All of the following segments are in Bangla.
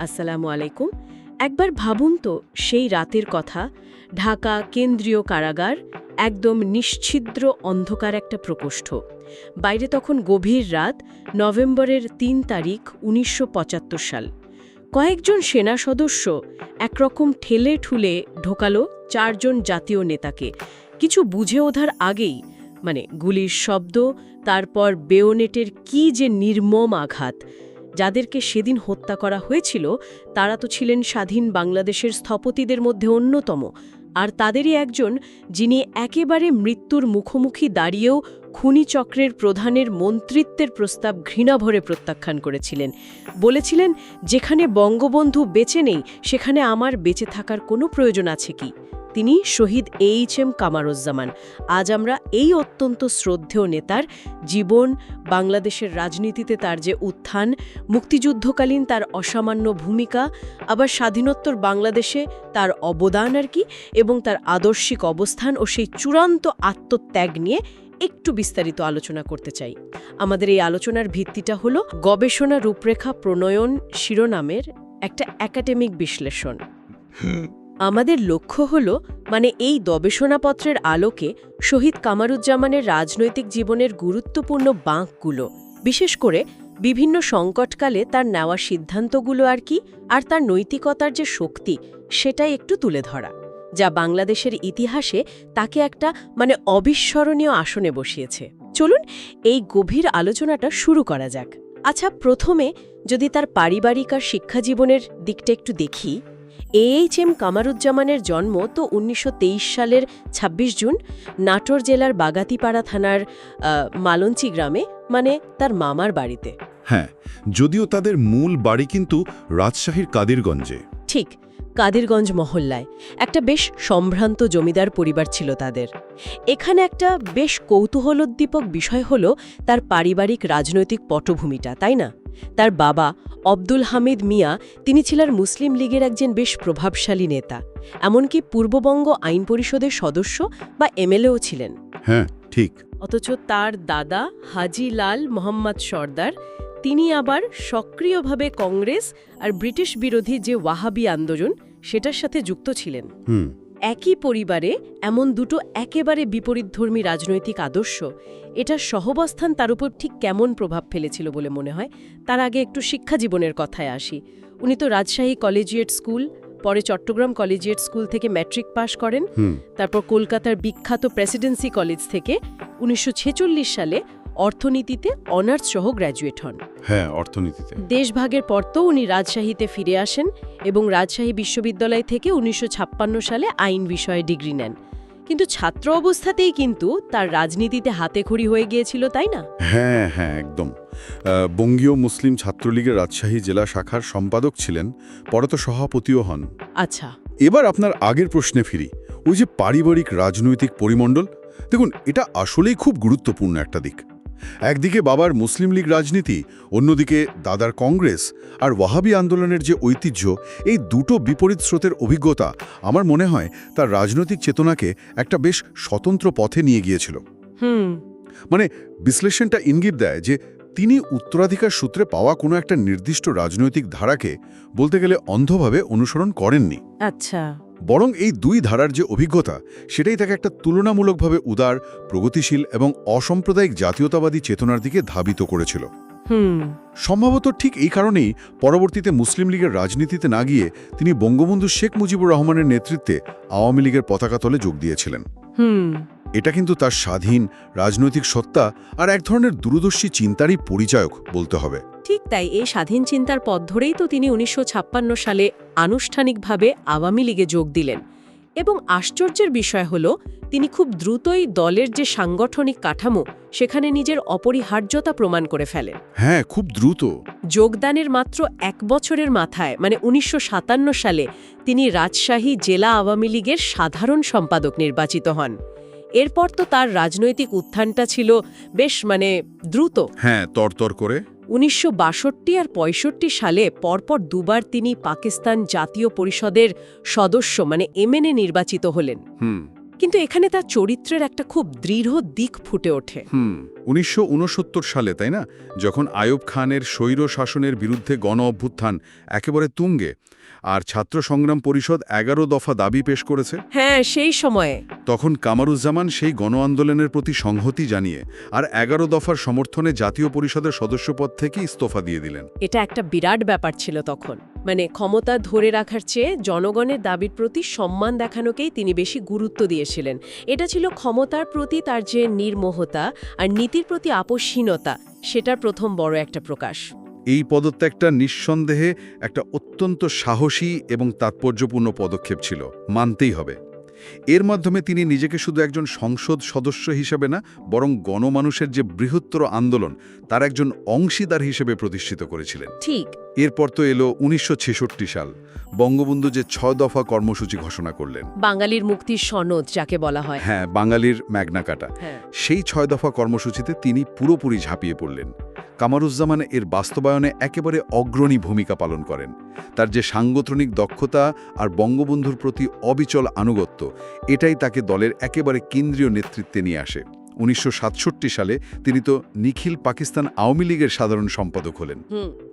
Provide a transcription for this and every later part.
আসসালামু আলাইকুম। একবার ভাবুন তো, সেই রাতের কথা, ঢাকা কেন্দ্রীয় কারাগার, একদম নিশ্ছিদ্র অন্ধকার একটা প্রকোষ্ঠ। বাইরে তখন গভীর রাত, নভেম্বরের তিন তারিখ, উনিশশো পঁচাত্তর সাল। কয়েকজন সেনা সদস্য একরকম ঠেলে ঠুলে ঢোকালো চারজন জাতীয় নেতাকে। কিছু বুঝে ওঠার আগেই মানে গুলির শব্দ, তারপর বেওনেটের কি যে নির্মম আঘাত যাদেরকে সেদিন হত্যা করা হয়েছিল, তারা তো ছিলেন স্বাধীন বাংলাদেশের স্থপতিদের মধ্যে অন্যতম। আর তাদেরই একজন, যিনি একেবারে মৃত্যুর মুখোমুখি দাঁড়িয়েও খুনি চক্রের প্রধানের মন্ত্রিত্বের প্রস্তাব ঘৃণাভরে প্রত্যাখ্যান করেছিলেন। বলেছিলেন, যেখানে বঙ্গবন্ধু বেঁচে নেই, সেখানে আমার বেঁচে থাকার কোনো প্রয়োজন আছে কি? তিনি শহীদ এইচ এম কামারুজ্জামান। আজ আমরা এই অত্যন্ত শ্রদ্ধেয় নেতার জীবন, বাংলাদেশের রাজনীতিতে তার যে উত্থান, মুক্তিযুদ্ধকালীন তার অসামান্য ভূমিকা, আবার স্বাধীনোত্তর বাংলাদেশে তার অবদান আর কি, এবং তার আদর্শিক অবস্থান ও সেই চূড়ান্ত আত্মত্যাগ নিয়ে একটু বিস্তারিত আলোচনা করতে চাই। আমাদের এই আলোচনার ভিত্তিটা হলো গবেষণা রূপরেখা প্রণয়ন শিরোনামের একটা একাডেমিক বিশ্লেষণ। আমাদের লক্ষ্য হল মানে এই গবেষণাপত্রের আলোকে শহীদ কামারুজ্জামানের রাজনৈতিক জীবনের গুরুত্বপূর্ণ বাঁকগুলো, বিশেষ করে বিভিন্ন সংকটকালে তার নেওয়া সিদ্ধান্তগুলো আর কি, আর তার নৈতিকতার যে শক্তি, সেটাই একটু তুলে ধরা, যা বাংলাদেশের ইতিহাসে তাকে একটা মানে অবিস্মরণীয় আসনে বসিয়েছে। চলুন, এই গভীর আলোচনাটা শুরু করা যাক। আচ্ছা প্রথমে যদি তার পারিবারিক আর শিক্ষাজীবনের দিকটা একটু দেখি। এইচ এম কামারুজ্জামানের জন্ম তো উনিশশো তেইশ সালের ২৬ জুন নাটোর জেলার বাগাতিপাড়া থানার মালঞ্চি গ্রামে মানে তার মামার বাড়িতে। হ্যাঁ যদিও তাদের মূল বাড়ি কিন্তু রাজশাহীর কাদিরগঞ্জে। ঠিক কাদিরগঞ্জ মহল্লায় একটা বেশ সম্ভ্রান্ত জমিদার পরিবার ছিল তাদের। এখানে একটা বেশ কৌতূহলোদ্দীপক বিষয় হল তার পারিবারিক রাজনৈতিক পটভূমিটা তাই না? তার বাবা অব্দুল হামিদ মিয়া তিনি ছিলেন মুসলিম লীগের একজন বেশ প্রভাবশালী নেতা এমনকি পূর্ববঙ্গ আইন পরিষদের সদস্য বা এমএলএও ছিলেন। হ্যাঁ ঠিক। অথচ তার দাদা হাজি লাল মোহাম্মদ সর্দার তিনি আবার সক্রিয়ভাবে কংগ্রেস আর ব্রিটিশ বিরোধী যে ওয়াহাবি আন্দোলন সেটার সাথে যুক্ত ছিলেন। একই পরিবারে এমন দুটো একেবারে বিপরীতধর্মী রাজনৈতিক আদর্শ এটার সহবস্থান তার উপর ঠিক কেমন প্রভাব ফেলেছিল বলে মনে হয় তার আগে একটু শিক্ষা জীবনের কথায় আসি। উনি তো রাজশাহী কলেজিয়েট স্কুল পরে চট্টগ্রাম কলেজিয়েট স্কুল থেকে ম্যাট্রিক পাশ করেন। তারপর কলকাতার বিখ্যাত প্রেসিডেন্সি কলেজ থেকে উনিশশো ছেচল্লিশ সালে অর্থনীতিতে অনার্স সহ গ্র্যাজুয়েট হন। হ্যাঁ অর্থনীতিতে। দেশভাগের পর তো উনি রাজশাহীতে ফিরে আসেন এবং রাজশাহী বিশ্ববিদ্যালয় থেকে উনিশশো ছাপ্পান্ন সালে আইন বিষয়ে ডিগ্রি নেন। কিন্তু ছাত্র অবস্থাতেই কিন্তু তার রাজনীতিতে হাতেখড়ি হয়ে গিয়েছিল তাই না? হ্যাঁ হ্যাঁ একদম। বঙ্গীয় মুসলিম ছাত্রলীগের রাজশাহী জেলা শাখার সম্পাদক ছিলেন পরে তো সভাপতিও হন। আচ্ছা। এবার আপনার আগের প্রশ্নে ফিরি। ওই যে পারিবারিক রাজনৈতিক পরিমণ্ডল দেখুন এটা আসলেই খুব গুরুত্বপূর্ণ একটা দিক। একদিকে বাবার মুসলিম লীগ রাজনীতি অন্যদিকে দাদার কংগ্রেস আর ওয়াহাবি আন্দোলনের যে ঐতিহ্য এই দুটো বিপরীত স্রোতের অভিজ্ঞতা আমার মনে হয় তার রাজনৈতিক চেতনাকে একটা বেশ স্বতন্ত্র পথে নিয়ে গিয়েছিল। মানে বিশ্লেষণটা ইঙ্গিত দেয় যে তিনি উত্তরাধিকার সূত্রে পাওয়া কোনো একটা নির্দিষ্ট রাজনৈতিক ধারাকে বলতে গেলে অন্ধভাবে অনুসরণ করেননি। আচ্ছা। বরং এই দুই ধারার যে অভিজ্ঞতা সেটাই তাকে একটা তুলনামূলকভাবে উদার প্রগতিশীল এবং অসাম্প্রদায়িক জাতীয়তাবাদী চেতনার দিকে ধাবিত করেছিল। সম্ভবত ঠিক এই কারণেই পরবর্তীতে মুসলিম লীগের রাজনীতিতে না গিয়ে তিনি বঙ্গবন্ধু শেখ মুজিবুর রহমানের নেতৃত্বে আওয়ামী লীগের পতাকা তলে যোগ দিয়েছিলেন। হুম। এটা কিন্তু তার স্বাধীন রাজনৈতিক সত্তা আর এক ধরনের দূরদর্শী চিন্তারই পরিচয়ক বলতে হবে। ঠিক তাই এই স্বাধীন চিন্তার পথ ধরেই তো তিনি উনিশশো ছাপ্পান্ন সালে আনুষ্ঠানিকভাবে আওয়ামী লীগে যোগ দিলেন। এবং আশ্চর্যের বিষয় হল তিনি খুব দ্রুতই দলের যে সাংগঠনিক কাঠামো সেখানে নিজের অপরিহার্যতা প্রমাণ করে ফেলেন। হ্যাঁ খুব দ্রুত। যোগদানের মাত্র এক বছরের মাথায় মানে উনিশশো সাতান্ন সালে তিনি রাজশাহী জেলা আওয়ামী লীগের সাধারণ সম্পাদক নির্বাচিত হন। এরপর তো তার রাজনৈতিক উত্থানটা ছিল বেশ মানে দ্রুত। হ্যাঁ তরতর করে। উনিশশো বাষট্টি আর পঁয়ষট্টি সালে পরপর দুবার তিনি পাকিস্তান জাতীয় পরিষদের সদস্য মানে এমএনএ নির্বাচিত হলেন। হুম। কিন্তু এখানে তার চরিত্রের একটা খুব দৃঢ় দিক ফুটে ওঠে। হুম উনিশশো উনসত্তর সালে তাই না? যখন আয়ুব খানের স্বৈর শাসনের বিরুদ্ধে গণ অভ্যুত্থান একেবারে তুঙ্গে আর ছাত্র সংগ্রাম পরিষদ এগারো দফা দাবি পেশ করেছে। হ্যাঁ সেই সময়ে। তখন কামারুজ্জামান সেই গণ আন্দোলনের প্রতি সংহতি জানিয়ে আর এগারো দফার সমর্থনে জাতীয় পরিষদের সদস্যপদ থেকে ইস্তফা দিয়ে দিলেন। এটা একটা বিরাট ব্যাপার ছিল তখন। মানে ক্ষমতা ধরে রাখার চেয়ে জনগণের দাবির প্রতি সম্মান দেখানোকেই তিনি বেশি গুরুত্ব দিয়েছিলেন। এটা ছিল ক্ষমতার প্রতি তার যে নির্মোহতা আর নীতির প্রতি আপোষহীনতা সেটার প্রথম বড় একটা প্রকাশ। এই পদত্যাগটা নিঃসন্দেহে একটা অত্যন্ত সাহসী এবং তাৎপর্যপূর্ণ পদক্ষেপ ছিল মানতেই হবে। এর মাধ্যমে তিনি নিজেকে শুধু একজন সংসদ সদস্য হিসেবে না বরং গণমানুষের যে বৃহত্তর আন্দোলন তার একজন অংশীদার হিসেবে প্রতিষ্ঠিত করেছিলেন। ঠিক। এরপর তো এলো উনিশশো ছেষট্টি সাল বঙ্গবন্ধু যে ছয় দফা কর্মসূচি ঘোষণা করলেন। বাঙালির মুক্তির সনদ যাকে বলা হয়। হ্যাঁ বাঙালির ম্যাগনা কাটা। হ্যাঁ। সেই ছয় দফা কর্মসূচিতে তিনি পুরোপুরি ঝাঁপিয়ে পড়লেন। কামারুজ্জামান এর বাস্তবায়নে একেবারে অগ্রণী ভূমিকা পালন করেন। তার যে সাংগঠনিক দক্ষতা আর বঙ্গবন্ধুর প্রতি অবিচল আনুগত্য, এটাই তাকে দলের একেবারে কেন্দ্রীয় নেতৃত্বে নিয়ে আসে। উনিশশো সাতষট্টি সালে তিনি তো নিখিল পাকিস্তান আওয়ামী লীগের সাধারণ সম্পাদক হলেন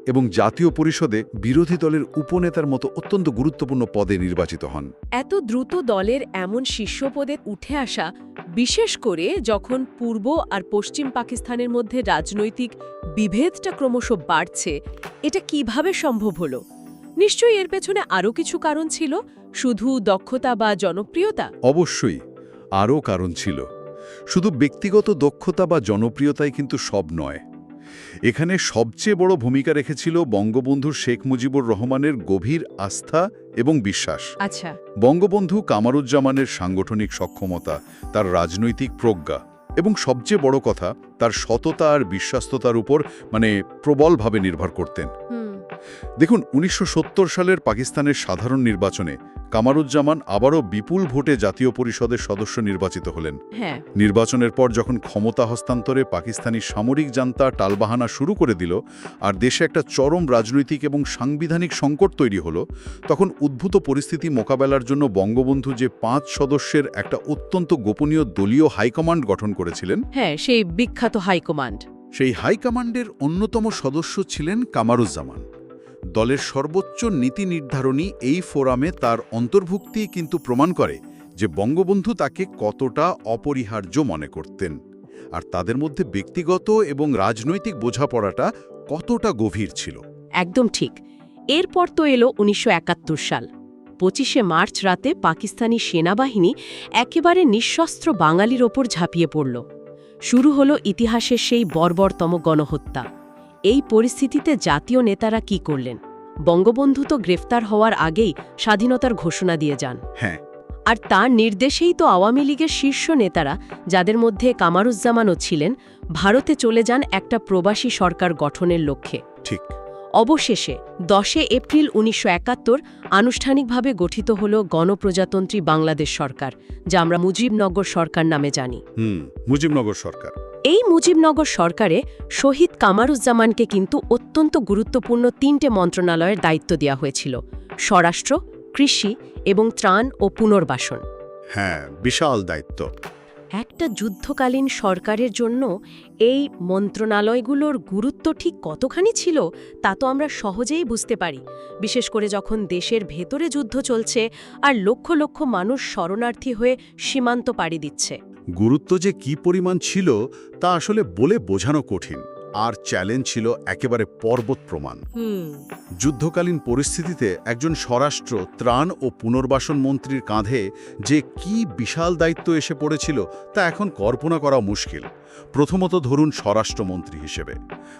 এবং জাতীয় পরিষদে বিরোধী দলের উপনেতার মতো অত্যন্ত গুরুত্বপূর্ণ পদে নির্বাচিত হন। এত দ্রুত দলের এমন শীর্ষ পদে উঠে আসা বিশেষ করে যখন পূর্ব আর পশ্চিম পাকিস্তানের মধ্যে রাজনৈতিক বিভেদটা ক্রমশ বাড়ছে এটা কীভাবে সম্ভব হলো? নিশ্চয়ই এর পেছনে আরও কিছু কারণ ছিল? শুধু দক্ষতা বা জনপ্রিয়তা? অবশ্যই আরও কারণ ছিল। শুধু ব্যক্তিগত দক্ষতা বা জনপ্রিয়তাই কিন্তু সব নয়। এখানে সবচেয়ে বড় ভূমিকা রেখেছিল বঙ্গবন্ধু শেখ মুজিবুর রহমানের গভীর আস্থা এবং বিশ্বাস। আচ্ছা। বঙ্গবন্ধু কামারুজ্জামানের সাংগঠনিক সক্ষমতা তার রাজনৈতিক প্রজ্ঞা এবং সবচেয়ে বড় কথা তার সততা আর বিশ্বাস্ততার উপর মানে প্রবলভাবে নির্ভর করতেন। দেখুন উনিশশো সত্তর সালের পাকিস্তানের সাধারণ নির্বাচনে কামারুজ্জামান আবারও বিপুল ভোটে জাতীয় পরিষদের সদস্য নির্বাচিত হলেন। হ্যাঁ। নির্বাচনের পর যখন ক্ষমতা হস্তান্তরে পাকিস্তানি সামরিক জান্তা টালবাহানা শুরু করে দিল আর দেশে একটা চরম রাজনৈতিক এবং সাংবিধানিক সংকট তৈরি হলো তখন উদ্ভূত পরিস্থিতি মোকাবেলার জন্য বঙ্গবন্ধু যে পাঁচ সদস্যের একটা অত্যন্ত গোপনীয় দলীয় হাইকমান্ড গঠন করেছিলেন হ্যাঁ সেই বিখ্যাত হাইকমান্ড। সেই হাইকমান্ডের অন্যতম সদস্য ছিলেন কামারুজ্জামান। দলের সর্বোচ্চ নীতি নির্ধারণী এই ফোরামে তার অন্তর্ভুক্তি কিন্তু প্রমাণ করে যে বঙ্গবন্ধু তাকে কতটা অপরিহার্য মনে করতেন। আর তাদের মধ্যে ব্যক্তিগত এবং রাজনৈতিক বোঝাপড়াটা কতটা গভীর ছিল। একদম ঠিক। এরপর তো এলো উনিশশো একাত্তর সাল। পঁচিশে মার্চ রাতে পাকিস্তানি সেনাবাহিনী একেবারে নিঃশস্ত্র বাঙালির ওপর ঝাঁপিয়ে পড়ল। শুরু হলো ইতিহাসের সেই বর্বরতম গণহত্যা। এই পরিস্থিতিতে জাতীয় নেতারা কি করলেন? বঙ্গবন্ধু তো গ্রেফতার হওয়ার আগেই স্বাধীনতার ঘোষণা দিয়ে যান। হ্যাঁ। আর তার নির্দেশেই তো আওয়ামী লীগের শীর্ষ নেতারা যাদের মধ্যে কামারুজ্জামানও ছিলেন ভারতে চলে যান একটা প্রবাসী সরকার গঠনের লক্ষ্যে। ঠিক। অবশেষে দশে এপ্রিল উনিশশো একাত্তর আনুষ্ঠানিকভাবে গঠিত হল গণপ্রজাতন্ত্রী বাংলাদেশ সরকার যা আমরা মুজিবনগর সরকার নামে জানি। হুম মুজিবনগর সরকার। এই মুজিবনগর সরকারে শহীদ কামারুজ্জামানকে কিন্তু অত্যন্ত গুরুত্বপূর্ণ তিনটে মন্ত্রণালয়ের দায়িত্ব দেওয়া হয়েছিল স্বরাষ্ট্র কৃষি এবং ত্রাণ ও পুনর্বাসন। হ্যাঁ বিশাল দায়িত্ব। একটা যুদ্ধকালীন সরকারের জন্য এই মন্ত্রণালয়গুলোর গুরুত্ব ঠিক কতখানি ছিল তা তো আমরা সহজেই বুঝতে পারি বিশেষ করে যখন দেশের ভেতরে যুদ্ধ চলছে আর লক্ষ লক্ষ মানুষ শরণার্থী হয়ে সীমান্ত পাড়ি দিচ্ছে। গুরুত্ব যে কি পরিমাণ ছিল তা আসলে বলে বোঝানো কঠিন। আর চ্যালেঞ্জ ছিল একেবারে পর্বত প্রমাণ। যুদ্ধকালীন পরিস্থিতিতে একজন স্বরাষ্ট্র ত্রাণ ও পুনর্বাসন মন্ত্রীর কাঁধে যে কি বিশাল দায়িত্ব এসে পড়েছিল তা এখন কল্পনা করা মুশকিল। প্রথমত ধরুন স্বরাষ্ট্রমন্ত্রী হিসেবে।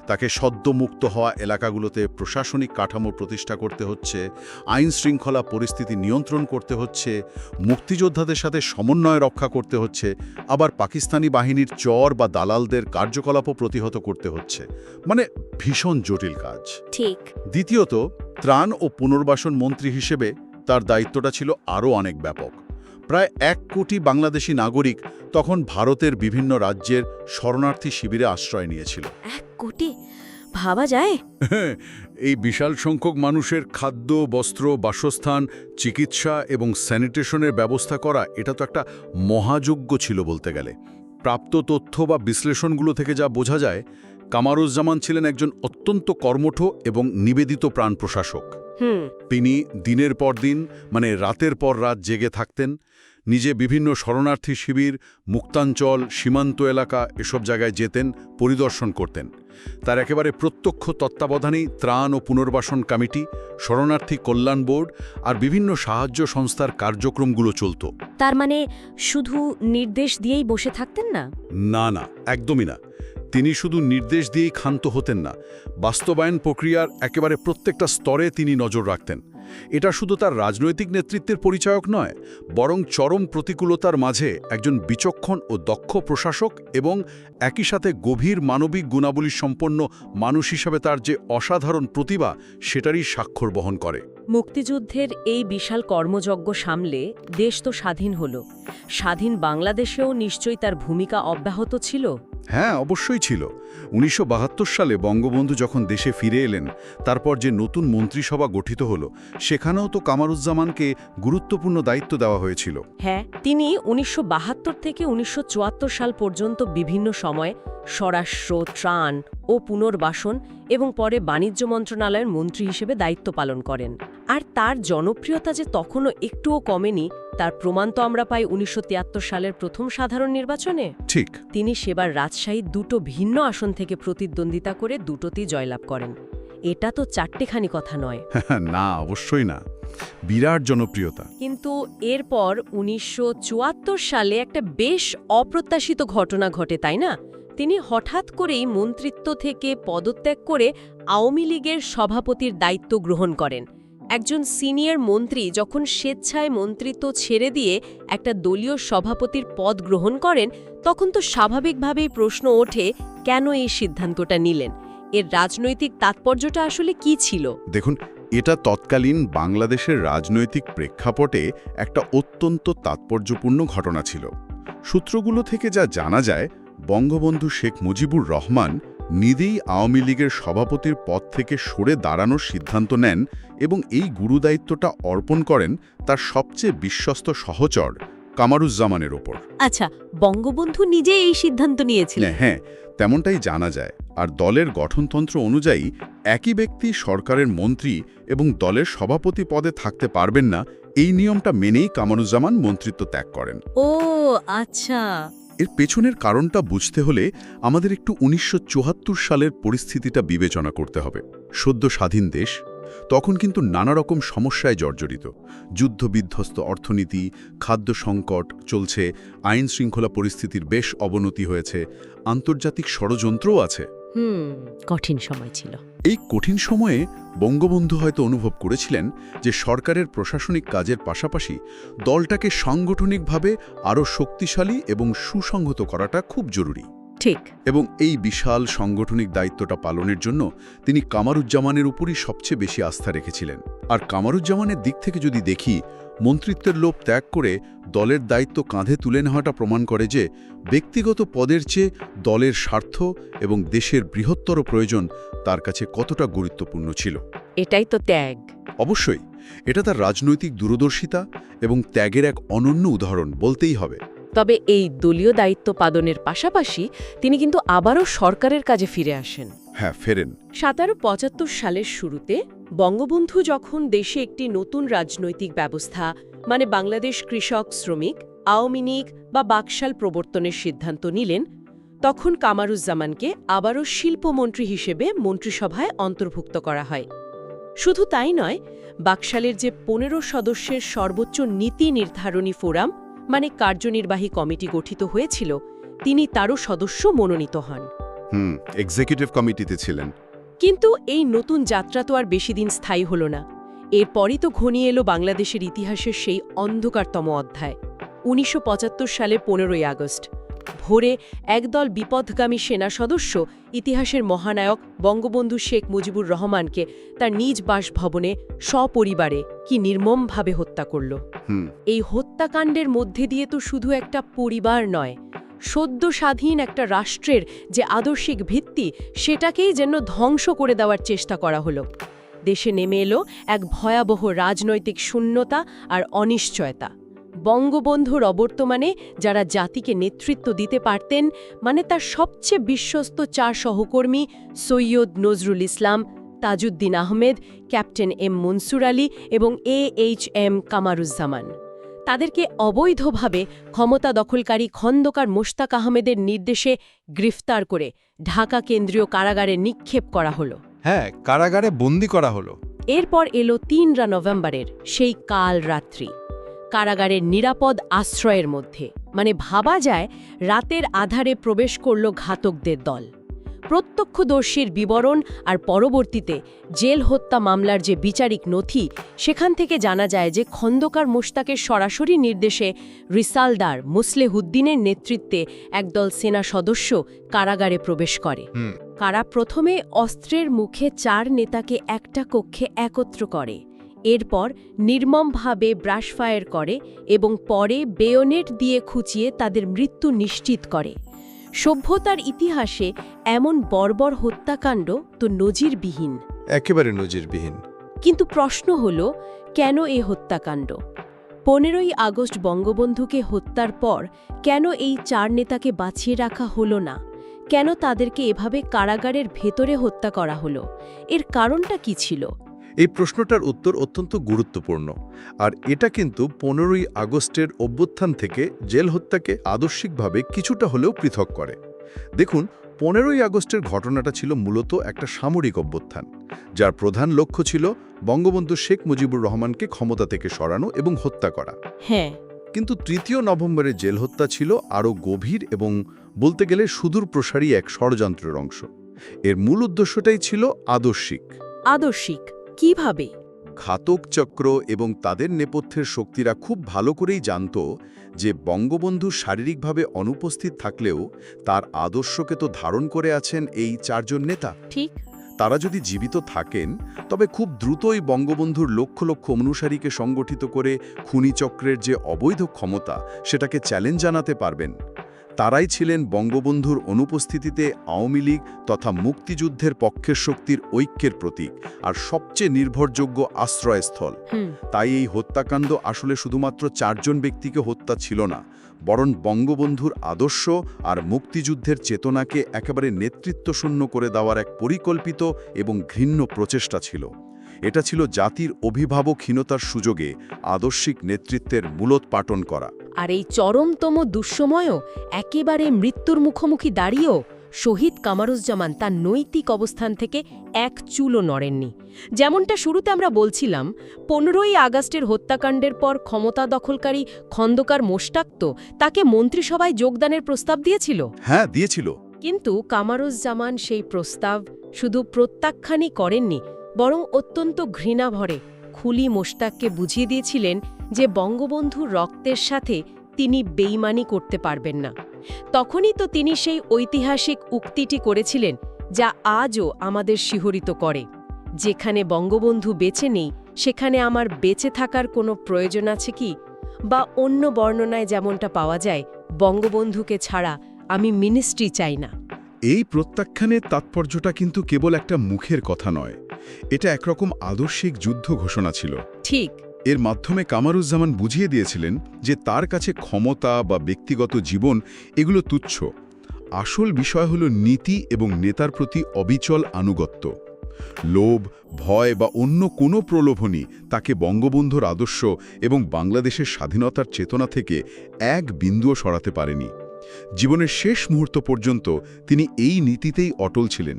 তাকে সদ্য মুক্ত হওয়া এলাকাগুলোতে প্রশাসনিক কাঠামো প্রতিষ্ঠা করতে হচ্ছে আইন শৃঙ্খলা পরিস্থিতি নিয়ন্ত্রণ করতে হচ্ছে মুক্তিযোদ্ধাদের সাথে সমন্বয় রক্ষা করতে হচ্ছে আবার পাকিস্তানি বাহিনীর চর বা দালালদের কার্যকলাপও প্রতিহত করতে হচ্ছে। মানে ভীষণ জটিল কাজ। ঠিক। দ্বিতীয়ত ত্রাণ ও পুনর্বাসন মন্ত্রী হিসেবে তার দায়িত্বটা ছিল আরও অনেক ব্যাপক। প্রায় এক কোটি বাংলাদেশি নাগরিক তখন ভারতের বিভিন্ন রাজ্যের শরণার্থী শিবিরে আশ্রয় নিয়েছিল। এক কোটি? ভাবা যায়? এই বিশাল সংখ্যক মানুষের খাদ্য বস্ত্র বাসস্থান চিকিৎসা এবং স্যানিটেশনের ব্যবস্থা করা এটা তো একটা মহাযজ্ঞ ছিল বলতে গেলে। প্রাপ্ত তথ্য বা বিশ্লেষণগুলো থেকে যা বোঝা যায় কামারুজ্জামান ছিলেন একজন অত্যন্ত কর্মঠ এবং নিবেদিত প্রাণ প্রশাসক। তিনি দিনের পর দিন মানে রাতের পর রাত জেগে থাকতেন নিজে বিভিন্ন শরণার্থী শিবির মুক্তাঞ্চল সীমান্ত এলাকা এসব জায়গায় যেতেন পরিদর্শন করতেন। তার একেবারে প্রত্যক্ষ তত্ত্বাবধানেই ত্রাণ ও পুনর্বাসন কমিটি শরণার্থী কল্যাণ বোর্ড আর বিভিন্ন সাহায্য সংস্থার কার্যক্রমগুলো চলত। তার মানে শুধু নির্দেশ দিয়েই বসে থাকতেন না? না না একদমই না। তিনি শুধু নির্দেশ দিয়েই ক্ষান্ত হতেন না। বাস্তবায়ন প্রক্রিয়ার একেবারে প্রত্যেকটা স্তরে তিনি নজর রাখতেন। এটা শুধু তার রাজনৈতিক নেতৃত্বের পরিচয়ক নয়, বরং চরম প্রতিকূলতার মাঝে একজন বিচক্ষণ ও দক্ষ প্রশাসক এবং একই সাথে গভীর মানবিক গুণাবলী সম্পন্ন মানুষ হিসাবে তার যে অসাধারণ প্রতিভা, সেটারই স্বাক্ষর বহন করে। মুক্তিযুদ্ধের এই বিশাল কর্মযজ্ঞ সামলে দেশ তো স্বাধীন হল। স্বাধীন বাংলাদেশেও নিশ্চয়ই তার ভূমিকা অব্যাহত ছিল। হ্যাঁ অবশ্যই ছিল। উনিশশো বাহাত্তর সালে বঙ্গবন্ধু যখন দেশে ফিরে এলেন, তারপর যে নতুন মন্ত্রিসভা গঠিত হল, সেখানেও তো কামারুজ্জামানকে গুরুত্বপূর্ণ দায়িত্ব দেওয়া হয়েছিল। হ্যাঁ তিনি উনিশশো বাহাত্তর থেকে উনিশশো চুয়াত্তর সাল পর্যন্ত বিভিন্ন সময়ে স্বরাষ্ট্র, ত্রাণ ও পুনর্বাসন এবং পরে বাণিজ্য মন্ত্রণালয়ের মন্ত্রী হিসেবে দায়িত্ব পালন করেন। আর তার জনপ্রিয়তা যে তখনও একটুও কমেনি তার প্রমাণ তো আমরা পাই উনিশশো তিয়াত্তর সালের প্রথম সাধারণ নির্বাচনে। ঠিক। তিনি সেবার রাজশাহী দুটো ভিন্ন আসন থেকে প্রতিদ্বন্দ্বিতা করে দুটোতেই জয়লাভ করেন। এটা তো চারটেখানি কথা নয়। না অবশ্যই না। বিরাট জনপ্রিয়তা। কিন্তু এরপর উনিশশো চুয়াত্তর সালে একটা বেশ অপ্রত্যাশিত ঘটনা ঘটে তাই না? তিনি হঠাৎ করেই মন্ত্রিত্ব থেকে পদত্যাগ করে আওয়ামী লীগের সভাপতির দায়িত্ব গ্রহণ করেন। একজন সিনিয়র মন্ত্রী যখন স্বেচ্ছায় মন্ত্রিত্ব ছেড়ে দিয়ে একটা দলীয় সভাপতির পদ গ্রহণ করেন, তখন তো স্বাভাবিকভাবেই প্রশ্ন ওঠে, কেন এই সিদ্ধান্তটা নিলেন? এর রাজনৈতিক তাৎপর্যটা আসলে কি ছিল? দেখুন, এটা তৎকালীন বাংলাদেশের রাজনৈতিক প্রেক্ষাপটে একটা অত্যন্ত তাৎপর্যপূর্ণ ঘটনা ছিল। সূত্রগুলো থেকে যা জানা যায়, বঙ্গবন্ধু শেখ মুজিবুর রহমান নিজেই আওয়ামী লীগের সভাপতির পদ থেকে সরে দাঁড়ানোর সিদ্ধান্ত নেন এবং এই গুরুদায়িত্বটা অর্পণ করেন তার সবচেয়ে বিশ্বস্ত সহচর কামারুজ্জামানের ওপর। আচ্ছা বঙ্গবন্ধু নিজে এই সিদ্ধান্ত নিয়েছিলেন? হ্যাঁ তেমনটাই জানা যায়। আর দলের গঠনতন্ত্র অনুযায়ী একই ব্যক্তি সরকারের মন্ত্রী এবং দলের সভাপতি পদে থাকতে পারবেন না এই নিয়মটা মেনেই কামারুজ্জামান মন্ত্রিত্ব ত্যাগ করেন। ও আচ্ছা। এর পেছনের কারণটা বুঝতে হলে আমাদের একটু উনিশশো চুয়াত্তর সালের পরিস্থিতিটা বিবেচনা করতে হবে। সদ্য স্বাধীন দেশ, তখন কিন্তু নানা রকম সমস্যায় জর্জরিত। যুদ্ধবিধ্বস্ত অর্থনীতি, খাদ্য সংকট, চলছে আইন শৃঙ্খলা পরিস্থিতির বেশ অবনতি হয়েছে, আন্তর্জাতিক ষড়যন্ত্রও আছে। হুম কঠিন সময় ছিল। এই কঠিন সময়ে বঙ্গবন্ধু হয়তো অনুভব করেছিলেন যে সরকারের প্রশাসনিক কাজের পাশাপাশি দলটাকে সাংগঠনিকভাবে আরও শক্তিশালী এবং সুসংহত করাটা খুব জরুরি। ঠিক। এবং এই বিশাল সাংগঠনিক দায়িত্বটা পালনের জন্য তিনি কামারুজ্জামানের উপরই সবচেয়ে বেশি আস্থা রেখেছিলেন। আর কামারুজ্জামানের দিক থেকে যদি দেখি মন্ত্রিত্বের লোভ ত্যাগ করে দলের দায়িত্ব কাঁধে তুলে নেওয়াটা প্রমাণ করে যে ব্যক্তিগত পদের চেয়ে দলের স্বার্থ এবং দেশের বৃহত্তর প্রয়োজন তার কাছে কতটা গুরুত্বপূর্ণ ছিল। এটাই তো ত্যাগ। অবশ্যই এটা তার রাজনৈতিক দূরদর্শিতা এবং ত্যাগের এক অনন্য উদাহরণ বলতেই হবে। তবে এই দলীয় দায়িত্ব পালনের পাশাপাশি তিনি কিন্তু আবারও সরকারের কাজে ফিরে আসেন। হ্যাঁ ফেরেন। সাতারো পঁচাত্তর সালের শুরুতে বঙ্গবন্ধু যখন দেশে একটি নতুন রাজনৈতিক ব্যবস্থা মানে বাংলাদেশ কৃষক শ্রমিক আওয়ামী লীগ বা বাকশাল প্রবর্তনের সিদ্ধান্ত নিলেন তখন কামারুজ্জামানকে আবারও শিল্পমন্ত্রী হিসেবে মন্ত্রিসভায় অন্তর্ভুক্ত করা হয়। শুধু তাই নয় বাকশালের যে পনেরো সদস্যের সর্বোচ্চ নীতি নির্ধারণী ফোরাম মানে কার্যনির্বাহী কমিটি গঠিত হয়েছিল তিনি তারও সদস্য মনোনীত হন। হুম এক্সিকিউটিভ কমিটিতে ছিলেন। কিন্তু এই নতুন যাত্রা তো আর বেশি দিন স্থায়ী হল না। এরপরই তো ঘনিয়ে এলো বাংলাদেশের ইতিহাসের সেই অন্ধকারতম অধ্যায়। উনিশশো পঁচাত্তর সালে পনেরোই আগস্ট। ভোরে একদল বিপদগামী সেনা সদস্য ইতিহাসের মহানায়ক বঙ্গবন্ধু শেখ মুজিবুর রহমানকে তার নিজ বাসভবনে সপরিবারে কি নির্মমভাবে হত্যা করল। এই হত্যাকাণ্ডের মধ্যে দিয়ে তো শুধু একটা পরিবার নয় সদ্য স্বাধীন একটা রাষ্ট্রের যে আদর্শিক ভিত্তি সেটাকেই যেন ধ্বংস করে দেওয়ার চেষ্টা করা হলো। দেশে নেমে এলো এক ভয়াবহ রাজনৈতিক শূন্যতা আর অনিশ্চয়তা। বঙ্গবন্ধুর অবর্তমানে যারা জাতিকে নেতৃত্ব দিতে পারতেন মানে তার সবচেয়ে বিশ্বস্ত চার সহকর্মী সৈয়দ নজরুল ইসলাম তাজউদ্দিন আহমেদ ক্যাপ্টেন এম মনসুর আলী এবং এ এইচ এম কামারুজ্জামান। তাদেরকে অবৈধভাবে ক্ষমতা দখলকারী খন্দকার মোশতাক আহমেদের নির্দেশে গ্রেফতার করে ঢাকা কেন্দ্রীয় কারাগারে নিক্ষেপ করা হলো। হ্যাঁ কারাগারে বন্দি করা হলো। এরপর এলো তিনরা নভেম্বরের সেই কাল রাত্রি। কারাগারের নিরাপদ আশ্রয়ের মধ্যে। মানে ভাবা যায় রাতের আধারে প্রবেশ করল ঘাতকদের দল। প্রত্যক্ষদর্শীর বিবরণ আর পরবর্তীতে জেল হত্যা মামলার যে বিচারিক নথি সেখান থেকে জানা যায় যে খন্দকার মোশতাকের সরাসরি নির্দেশে রিসালদার মুসলেহুদ্দিনের নেতৃত্বে একদল সেনা সদস্য কারাগারে প্রবেশ করে। কারা প্রথমে অস্ত্রের মুখে চার নেতাকে একটা কক্ষে একত্র করে। এরপর নির্মমভাবে ব্রাশফায়ার করে এবং পরে বেয়নেট দিয়ে খুঁচিয়ে তাদের মৃত্যু নিশ্চিত করে। সভ্যতার ইতিহাসে এমন বর্বর হত্যাকাণ্ড তো নজিরবিহীন। একেবারে নজিরবিহীন। কিন্তু প্রশ্ন হল কেন এ হত্যাকাণ্ড? পনেরোই আগস্ট বঙ্গবন্ধুকে হত্যার পর কেন এই চার নেতাকে বাঁচিয়ে রাখা হলো না? কেন তাদেরকে এভাবে কারাগারের ভেতরে হত্যা করা হলো? এর কারণটা কি ছিল? এই প্রশ্নটার উত্তর অত্যন্ত গুরুত্বপূর্ণ। আর এটা কিন্তু পনেরোই আগস্টের অভ্যুত্থান থেকে জেল হত্যাকে আদর্শিকভাবে কিছুটা হলেও পৃথক করে। দেখুন পনেরোই আগস্টের ঘটনাটা ছিল মূলত একটা সামরিক অভ্যুত্থান যার প্রধান লক্ষ্য ছিল বঙ্গবন্ধু শেখ মুজিবুর রহমানকে ক্ষমতা থেকে সরানো এবং হত্যা করা। হ্যাঁ। কিন্তু তৃতীয় নভেম্বরে জেল হত্যা ছিল আরও গভীর এবং বলতে গেলে সুদূর প্রসারী এক ষড়যন্ত্রের অংশ। এর মূল উদ্দেশ্যটাই ছিল আদর্শিক। আদর্শিক। কীভাবে? ঘাতক চক্র এবং তাদের নেপথ্যের শক্তিরা খুব ভালো করেই জানত যে বঙ্গবন্ধু শারীরিকভাবে অনুপস্থিত থাকলেও তার আদর্শকে তো ধারণ করে আছেন এই চারজন নেতা। ঠিক। তারা যদি জীবিত থাকেন তবে খুব দ্রুতই বঙ্গবন্ধুর লক্ষ লক্ষ অনুসারীকে সংগঠিত করে খুনি চক্রের যে অবৈধ ক্ষমতা সেটাকে চ্যালেঞ্জ জানাতে পারবেন। তারাই ছিলেন বঙ্গবন্ধুর অনুপস্থিতিতে আওয়ামী লীগ তথা মুক্তিযুদ্ধের পক্ষের শক্তির ঐক্যের প্রতীক আর সবচেয়ে নির্ভরযোগ্য আশ্রয়স্থল। তাই এই হত্যাকাণ্ড আসলে শুধুমাত্র চারজন ব্যক্তিকে হত্যা ছিল না বরং বঙ্গবন্ধুর আদর্শ আর মুক্তিযুদ্ধের চেতনাকে একেবারে নেতৃত্বশূন্য করে দেওয়ার এক পরিকল্পিত এবং ঘৃণ্য প্রচেষ্টা ছিল। এটা ছিল জাতির অভিভাবকহীনতার সুযোগে আদর্শিক নেতৃত্বের মূলত মূলোৎপাটন করা। আর এই চরমতম দুঃসময়ও একেবারে মৃত্যুর মুখোমুখি দাঁড়িয়েও শহীদ কামারুজ্জামান তার নৈতিক অবস্থান থেকে এক চুলও নড়েননি। যেমনটা শুরুতে আমরা বলছিলাম পনেরোই আগস্টের হত্যাকাণ্ডের পর ক্ষমতা দখলকারী খন্দকার মোশতাক তো তাকে মন্ত্রিসভায় যোগদানের প্রস্তাব দিয়েছিল। হ্যাঁ দিয়েছিল। কিন্তু কামারুজ্জামান সেই প্রস্তাব শুধু প্রত্যাখ্যানই করেননি বরং অত্যন্ত ঘৃণা ভরে খুলি মোশতাককে বুঝিয়ে দিয়েছিলেন যে বঙ্গবন্ধুর রক্তের সাথে তিনি বেইমানি করতে পারবেন না। তখনই তো তিনি সেই ঐতিহাসিক উক্তিটি করেছিলেন যা আজও আমাদের শিহরিত করে। যেখানে বঙ্গবন্ধু বেঁচে নেই, সেখানে আমার বেঁচে থাকার কোনো প্রয়োজন আছে কি? বা অন্য বর্ণনায় যেমনটা পাওয়া যায়, বঙ্গবন্ধুকে ছাড়া আমি মিনিস্ট্রি চাই না। এই প্রত্যাখ্যানের তাৎপর্যটা কিন্তু কেবল একটা মুখের কথা নয়। এটা একরকম আদর্শিক যুদ্ধ ঘোষণা ছিল। ঠিক। এর মাধ্যমে কামারুজ্জামান বুঝিয়ে দিয়েছিলেন যে তার কাছে ক্ষমতা বা ব্যক্তিগত জীবন এগুলো তুচ্ছ। আসল বিষয় হল নীতি এবং নেতার প্রতি অবিচল আনুগত্য। লোভ ভয় বা অন্য কোনো প্রলোভনই তাকে বঙ্গবন্ধুর আদর্শ এবং বাংলাদেশের স্বাধীনতার চেতনা থেকে এক বিন্দুও সরাতে পারেনি। জীবনের শেষ মুহূর্ত পর্যন্ত তিনি এই নীতিতেই অটল ছিলেন।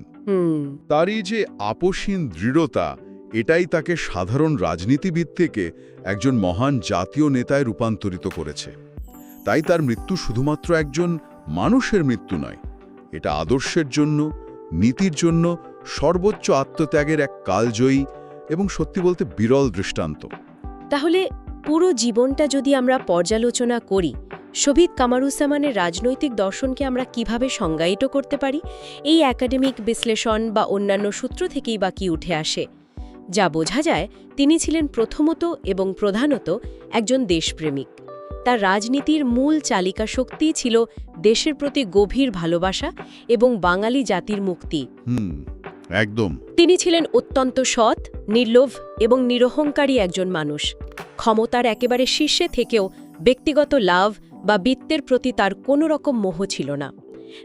তারই যে আপোষহীন দৃঢ়তা এটাই তাকে সাধারণ রাজনীতিবিদ থেকে একজন মহান জাতীয় নেতায় রূপান্তরিত করেছে। তাই তার মৃত্যু শুধুমাত্র একজন মানুষের মৃত্যু নয় এটা আদর্শের জন্য নীতির জন্য সর্বোচ্চ আত্মত্যাগের এক কালজয়ী এবং সত্যি বলতে বিরল দৃষ্টান্ত। তাহলে পুরো জীবনটা যদি আমরা পর্যালোচনা করি শহীদ কামারুজ্জামানের রাজনৈতিক দর্শনকে আমরা কীভাবে সংজ্ঞায়িত করতে পারি এই একাডেমিক বিশ্লেষণ বা অন্যান্য সূত্র থেকেই বা কি উঠে আসে? যা বোঝা যায় তিনি ছিলেন প্রথমত এবং প্রধানত একজন দেশপ্রেমিক। তার রাজনীতির মূল চালিকা শক্তি ছিল দেশের প্রতি গভীর ভালোবাসা এবং বাঙালি জাতির মুক্তি। একদম। তিনি ছিলেন অত্যন্ত সৎ নির্লোভ এবং নিরহংকারী একজন মানুষ। ক্ষমতার একেবারে শীর্ষে থেকেও ব্যক্তিগত লাভ বা বিত্তের প্রতি তার কোনো রকম মোহ ছিল না।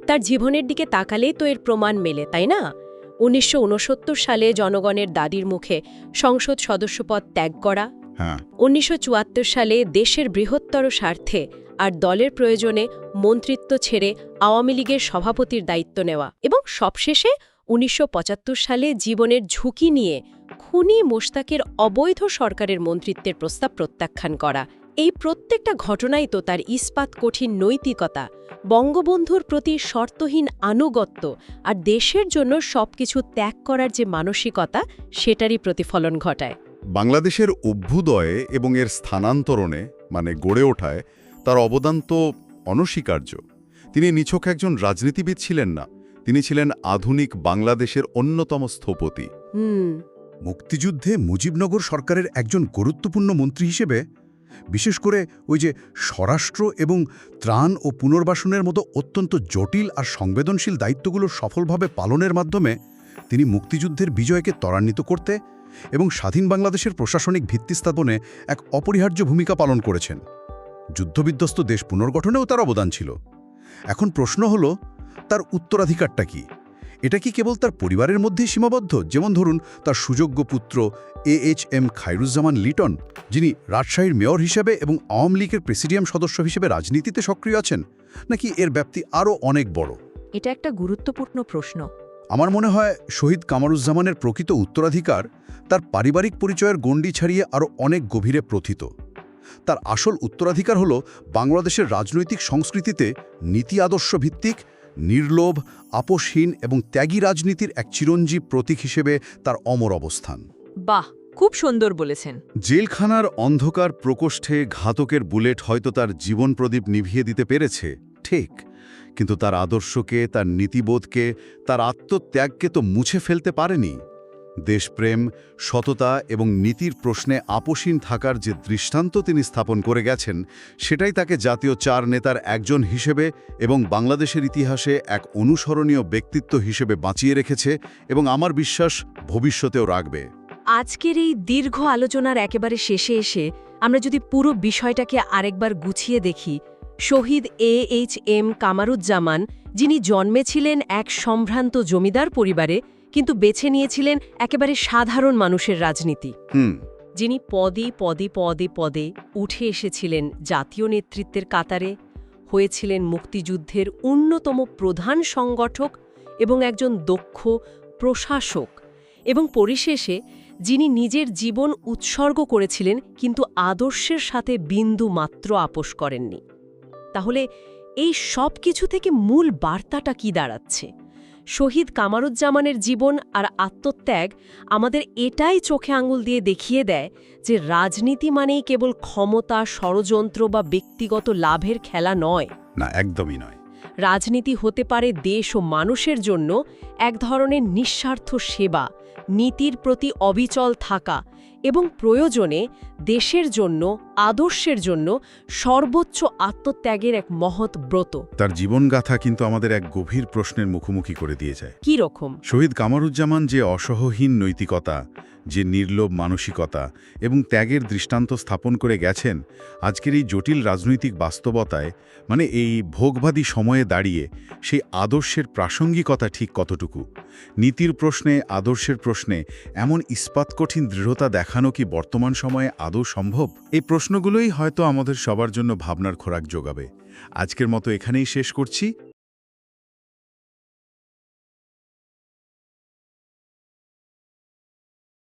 তার জীবনের দিকে তাকালেই তো এর প্রমাণ মেলে তাই না? উনিশশো উনসত্তর সালে জনগণের দাদির মুখে সংসদ সদস্যপদ ত্যাগ করা। হ্যাঁ। উনিশশো সালে দেশের বৃহত্তর স্বার্থে আর দলের প্রয়োজনে মন্ত্রিত্ব ছেড়ে আওয়ামী লীগের সভাপতির দায়িত্ব নেওয়া এবং সবশেষে উনিশশো পঁচাত্তর সালে জীবনের ঝুঁকি নিয়ে খুনি মোশতাকের অবৈধ সরকারের মন্ত্রিত্বের প্রস্তাব প্রত্যাখ্যান করা। এই প্রত্যেকটা ঘটনাই তো তার ইস্পাত কঠিন নৈতিকতা বঙ্গবন্ধুর প্রতি শর্তহীন আনুগত্য আর দেশের জন্য সবকিছু ত্যাগ করার যে মানসিকতা সেটারই প্রতিফলন ঘটায়। বাংলাদেশের অভ্যুদয়ে এবং এর স্থানান্তরণে মানে গড়ে ওঠায় তার অবদান তো অনস্বীকার্য। তিনি নিছক একজন রাজনীতিবিদ ছিলেন না তিনি ছিলেন আধুনিক বাংলাদেশের অন্যতম স্থপতি। হুম। মুক্তিযুদ্ধে মুজিবনগর সরকারের একজন গুরুত্বপূর্ণ মন্ত্রী হিসেবে বিশেষ করে ওই যে স্বরাষ্ট্র এবং ত্রাণ ও পুনর্বাসনের মতো অত্যন্ত জটিল আর সংবেদনশীল দায়িত্বগুলো সফলভাবে পালনের মাধ্যমে তিনি মুক্তিযুদ্ধের বিজয়কে ত্বরান্বিত করতে এবং স্বাধীন বাংলাদেশের প্রশাসনিক ভিত্তি স্থাপনে এক অপরিহার্য ভূমিকা পালন করেছেন। যুদ্ধবিধ্বস্ত দেশ পুনর্গঠনেও তার অবদান ছিল। এখন প্রশ্ন হলো, তার উত্তরাধিকারটা কি? এটা কি কেবল তার পরিবারের মধ্যেই সীমাবদ্ধ? যেমন ধরুন তার সুযোগ্য পুত্র A H M Khairuzzaman Liton যিনি রাজশাহীর মেয়র হিসেবে এবং আওয়ামী লীগের প্রেসিডিয়াম সদস্য হিসেবে রাজনীতিতে সক্রিয় আছেন নাকি এর ব্যাপ্তি আরও অনেক বড়? এটা একটা গুরুত্বপূর্ণ প্রশ্ন। আমার মনে হয় শহীদ কামারুজ্জামানের প্রকৃত উত্তরাধিকার তার পারিবারিক পরিচয়ের গণ্ডি ছাড়িয়ে আরও অনেক গভীরে প্রথিত। তার আসল উত্তরাধিকার হল বাংলাদেশের রাজনৈতিক সংস্কৃতিতে নীতি আদর্শ ভিত্তিক নির্লোভ আপোষহীন এবং ত্যাগী রাজনীতির এক চিরঞ্জীব প্রতীক হিসেবে তার অমর অবস্থান। বাহ খুব সুন্দর বলেছেন। জেলখানার অন্ধকার প্রকোষ্ঠে ঘাতকের বুলেট হয়তো তার জীবন প্রদীপ নিভিয়ে দিতে পেরেছে ঠিক কিন্তু তার আদর্শকে তার নীতিবোধকে তার আত্মত্যাগকে তো মুছে ফেলতে পারেনি। দেশপ্রেম, সততা এবং নীতির প্রশ্নে আপোষীন থাকার যে দৃষ্টান্ত তিনি স্থাপন করে গেছেন, সেটাই তাকে জাতীয় চার নেতার একজন হিসেবে এবং বাংলাদেশের ইতিহাসে এক অনুসরণীয় ব্যক্তিত্ব হিসেবে বাঁচিয়ে রেখেছে এবং আমার বিশ্বাস ভবিষ্যতেও রাখবে। আজকের এই দীর্ঘ আলোচনার একেবারে শেষে এসে আমরা যদি পুরো বিষয়টাকে আরেকবার গুছিয়ে দেখি, শহীদ এ এইচ এম কামারুজ্জামান, যিনি জন্মেছিলেন এক সম্ভ্রান্ত জমিদার পরিবারে কিন্তু বেছে নিয়েছিলেন একেবারে সাধারণ মানুষের রাজনীতি। যিনি পদে পদে পদে পদে উঠে এসেছিলেন জাতীয় নেতৃত্বের কাতারে হয়েছিলেন মুক্তিযুদ্ধের অন্যতম প্রধান সংগঠক এবং একজন দক্ষ প্রশাসক এবং পরিশেষে যিনি নিজের জীবন উৎসর্গ করেছিলেন কিন্তু আদর্শের সাথে বিন্দু মাত্র আপোষ করেননি। তাহলে এই সব কিছু থেকে মূল বার্তাটা কি দাঁড়াচ্ছে? শহীদ কামারুজ্জামানের জীবন আর আত্মত্যাগ আমাদের এটাই চোখে আঙুল দিয়ে দেখিয়ে দেয় যে রাজনীতি মানেই কেবল ক্ষমতা ষড়যন্ত্র বা ব্যক্তিগত লাভের খেলা নয়। না একদমই নয়। রাজনীতি হতে পারে দেশ ও মানুষের জন্য এক ধরনের নিঃস্বার্থ সেবা নীতির প্রতি অবিচল থাকা এবং প্রয়োজনে দেশের জন্য আদর্শের জন্য সর্বোচ্চ আত্মত্যাগের এক মহৎ ব্রত। তার জীবনগাথা কিন্তু আমাদের এক গভীর প্রশ্নের মুখোমুখি করে দিয়ে যায়। কি রকম? শহীদ কামারুজ্জামান যে অসহহীন নৈতিকতা যে নির্লোভ মানসিকতা এবং ত্যাগের দৃষ্টান্ত স্থাপন করে গেছেন, আজকের এই জটিল রাজনৈতিক বাস্তবতায় মানে এই ভোগবাদী সময়ে দাঁড়িয়ে সেই আদর্শের প্রাসঙ্গিকতা ঠিক কতটুকু? নীতির প্রশ্নে, আদর্শের প্রশ্নে এমন ইস্পাত কঠিন দৃঢ়তা দেখানো কি বর্তমান সময়ে আদৌ সম্ভব? এই প্রশ্নগুলোই হয়তো আমাদের সবার জন্য ভাবনার খোরাক যোগাবে। আজকের মতো এখানেই শেষ করছি।